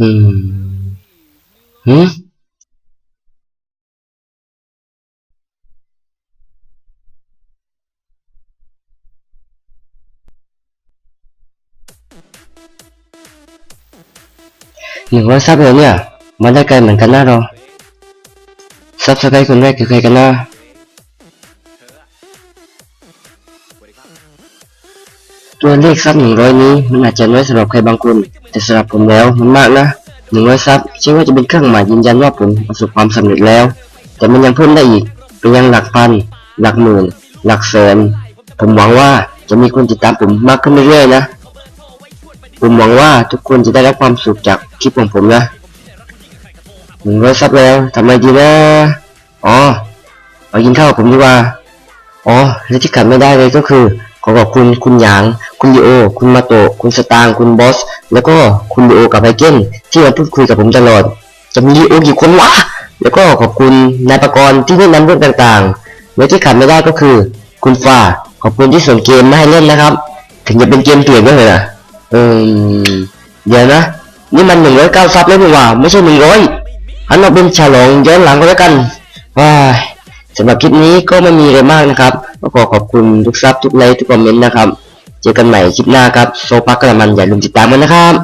อืมหืมหนึ่งร้อยซับเลยเนี่ยมันได้ไกล ตัวเลขซับหนึ่งร้อยนี้มันอาจจะน้อยสำหรับใครบางคน แต่สำหรับผมแล้วมันมากนะหนึ่งร้อยซับเชื่อว่าจะเป็นเครื่องหมายยืนยันว่าผมประสบความสำเร็จแล้ว แต่มันยังเพิ่มได้อีกเป็นยังหลักพัน หลักหมื่น หลักแสน ผมหวังว่าจะมีคนติดตามผมมากขึ้นเรื่อยๆนะ ผมหวังว่าทุกคนจะได้รับความสุขจากคลิปของผมนะหนึ่งร้อยซับแล้วทำไมดีนะอ๋อเอากินข้าวผมดีกว่าอ๋อและที่ขาดไม่ได้เลยก็คือขอขอบคุณคุณหยาง คุณลีโอ คุณมาโตะคุณสตางค์คุณบอส แล้วก็คุณลีโอกับไอเกนที่มาพูดคุยกับผมตลอด จะมีโอกี่คนวะ แล้วก็ขอบคุณนายประกรณ์ที่แนะนำเรื่องต่างๆ และที่ขาดไม่ได้ก็คือ คุณฟ้าขอบคุณที่ส่งเกมมาให้เล่นนะครับ ถึงจะเป็นเกมเปลี่ยนก็เลยนะเออเดี๋ยวนะ นี่มันหนึ่งร้อยเก้าซับแล้วนี่หว่า ไม่ใช่หนึ่งร้อยอันเราเป็นฉลองย้อนหลังก็แล้วกันว้าสำหรับคลิปนี้ก็ไม่มีอะไรมากนะครับก็ขอขอบคุณทุกซับทุกไลค์ทุกคอมเมนต์นะครับ เจอกันใหม่คลิปหน้าครับโซปักกระมันอย่าลืมติดตามกันนะครับ